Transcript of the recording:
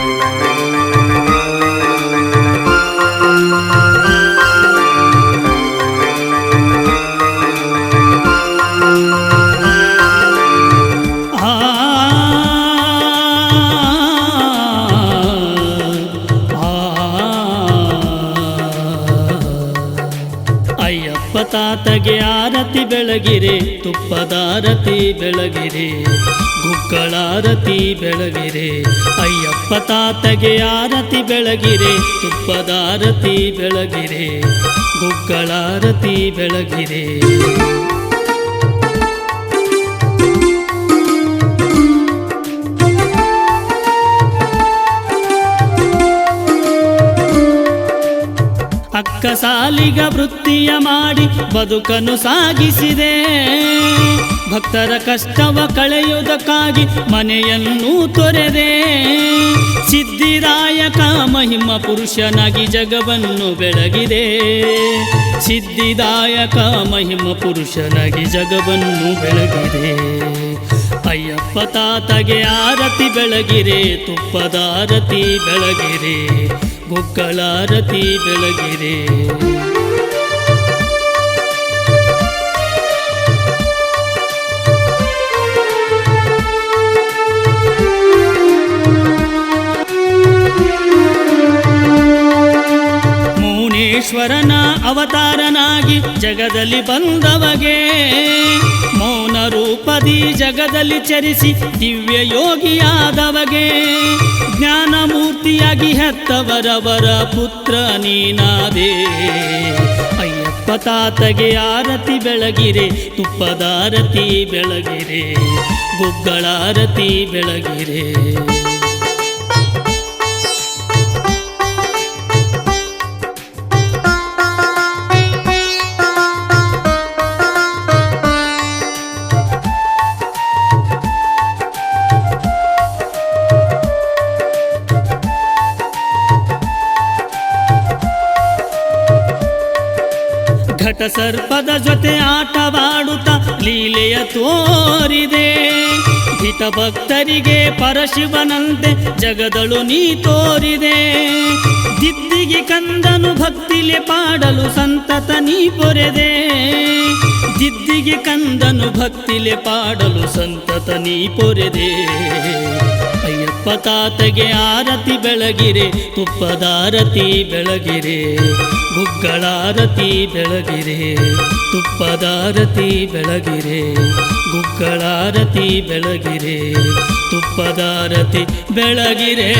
Thank you. ತಾತಗೆ ಆರತಿ ಬೆಳಗಿರೆ ತುಪ್ಪದಾರತಿ ಬೆಳಗಿರೆ ಗುಗ್ಗಳಾರತಿ ಬೆಳಗಿರೆ. ಅಯ್ಯಪ್ಪ ತಾತಗೆ ಆರತಿ ಬೆಳಗಿರೆ ತುಪ್ಪದಾರತಿ ಬೆಳಗಿರೆ ಗುಗ್ಗಳಾರತಿ ಬೆಳಗಿರೆ. ಅಕ್ಕ ಸಾಲಿಗ ವೃತ್ತಿಯ ಮಾಡಿ ಬದುಕನ್ನು ಸಾಗಿಸಿದೆ. ಭಕ್ತರ ಕಷ್ಟವ ಕಳೆಯುವುದಕ್ಕಾಗಿ ಮನೆಯನ್ನು ತೊರೆದೆ. ಸಿದ್ಧಿದಾಯಕ ಮಹಿಮ ಪುರುಷನಾಗಿ ಜಗವನ್ನು ಬೆಳಗಿದೆ. ಸಿದ್ಧಿದಾಯಕ ಮಹಿಮ ಪುರುಷನಾಗಿ ಜಗವನ್ನು ಬೆಳಗಿದೆ. ಅಯ್ಯಪ್ಪ ತಾತಗೆ ಆರತಿ ಬೆಳಗಿರೆ ತುಪ್ಪದಾರತಿ ಬೆಳಗಿರೆ ಗುಗ್ಗಳಾರತಿ ಬೆಳಗಿರೆ. ಮೌನೇಶ್ವರನ ಅವತಾರನಾಗಿ ಜಗದಲ್ಲಿ ಬಂದವಗೆ ಮೌನ ರೂಪದಿ ಜಗದಲ್ಲಿ ಚರಿಸಿ ದಿವ್ಯ ಯೋಗಿಯಾದವಗೆ. ಜ್ಞಾನಮೂರ್ತಿಯಾಗಿ ಹೆತ್ತವರವರ ಪುತ್ರ ನೀನಾದೆ. ಅಯ್ಯಪ್ಪ ತಾತಗೆ ಆರತಿ ಬೆಳಗಿರೆ ತುಪ್ಪದಾರತಿ ಬೆಳಗಿರೆ ಗುಗ್ಗಳಾರತಿ ಬೆಳಗಿರೆ. ಘಟ ಸರ್ಪದ ಜೊತೆ ಆಟವಾಡುತ್ತ ಲೀಲೆಯ ತೋರಿದೆ. ಹಿತ ಭಕ್ತರಿಗೆ ಪರಶಿವನಂತೆ ಜಗದಳು ನೀ ತೋರಿದೆ. ದಿದ್ದಿಗೆ ಕಂದನು ಭಕ್ತಿಲೆ ಪಾಡಲು ಸಂತತ ನೀ ಪೊರೆದೆ. ದಿದ್ದಿಗೆ ಕಂದನು ಭಕ್ತಿಲೆ ಪಾಡಲು ಸಂತತ ನೀ ಪೊರೆದೆ. ಅಯ್ಯಪ್ಪ ತಾತಗೆ ಆರತಿ ಬೆಳಗಿರೆ ತುಪ್ಪದಾರತಿ ಬೆಳಗಿರೆ ಗುಗ್ಗಳಾರತಿ ಬೆಳಗಿರೆ ತುಪ್ಪದಾರತಿ ಬೆಳಗಿರೆ ಗುಗ್ಗಳಾರತಿ ಬೆಳಗಿರೆ ತುಪ್ಪದಾರತಿ ಬೆಳಗಿರೆ.